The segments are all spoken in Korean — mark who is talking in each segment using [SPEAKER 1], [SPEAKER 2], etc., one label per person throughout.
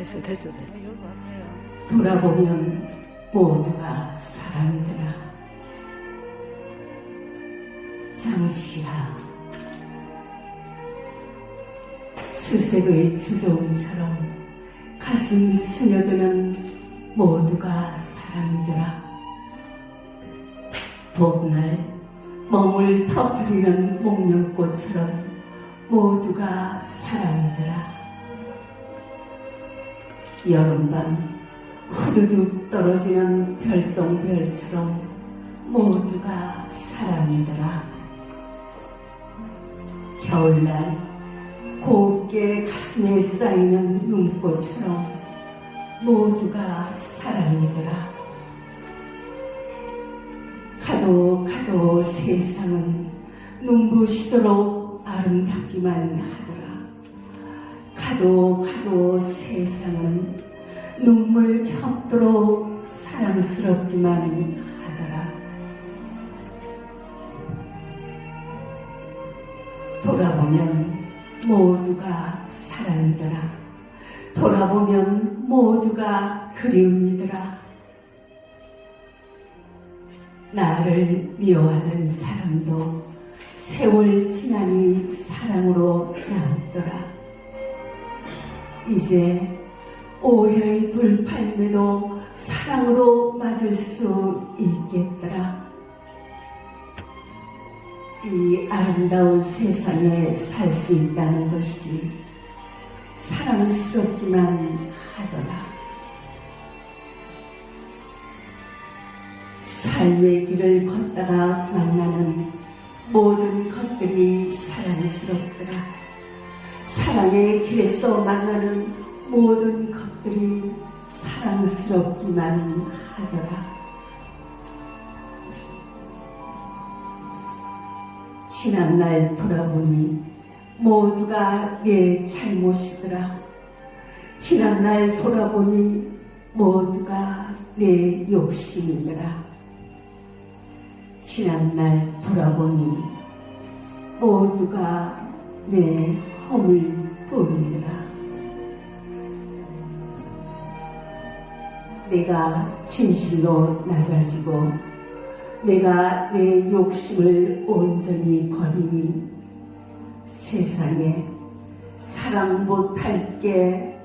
[SPEAKER 1] 됐어, 됐어, 됐어.
[SPEAKER 2] 돌아보면 모두가 사람이더라. 장시야, 추색의 추종처럼 가슴 스며드는 모두가 사람이더라. 봄날 몸을 터뜨리는 목련꽃처럼 모두가 사람이더라. 여름밤 후두둑 떨어지는 별똥별처럼 모두가 사람이더라. 겨울날 곱게 가슴에 쌓이는 눈꽃처럼 모두가 사람이더라. 가도 가도 세상은 눈부시도록 아름답기만 하더라. 가도 가도 세상은 눈물 겹도록 사랑스럽기만 하더라. 돌아보면 모두가 사랑이더라. 돌아보면 모두가 그리움이더라. 나를 미워하는 사람도 세월 지나니 사랑으로 남더라. 이제 오해의 불팔매도 사랑으로 맞을 수 있겠더라. 이 아름다운 세상에 살 수 있다는 것이 사랑스럽기만 하더라. 삶의 길을 걷다가 만나는 모든 것들이 사랑스럽더라. 사랑의 길에서 만나는 모든 것들이 사랑스럽기만 하더라. 지난날 돌아보니 모두가 내 잘못이더라. 지난날 돌아보니 모두가 내 욕심이더라. 지난날 돌아보니 모두가 내 허물 뿐이더라. 내가 진실로 낮아지고 내가 내 욕심을 온전히 버리니 세상에 사랑 못할 게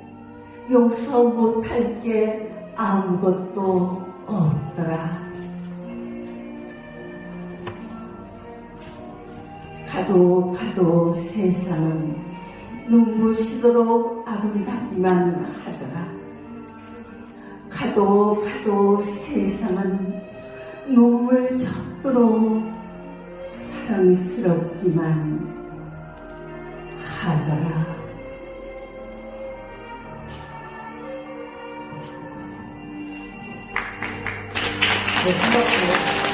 [SPEAKER 2] 용서 못할 게 아무것도 없더라. 가도 가도 세상은 눈부시도록 아름답기만 하더라. 가도 가도 세상은 눈물 겹도록 사랑스럽기만 하더라.
[SPEAKER 1] 네.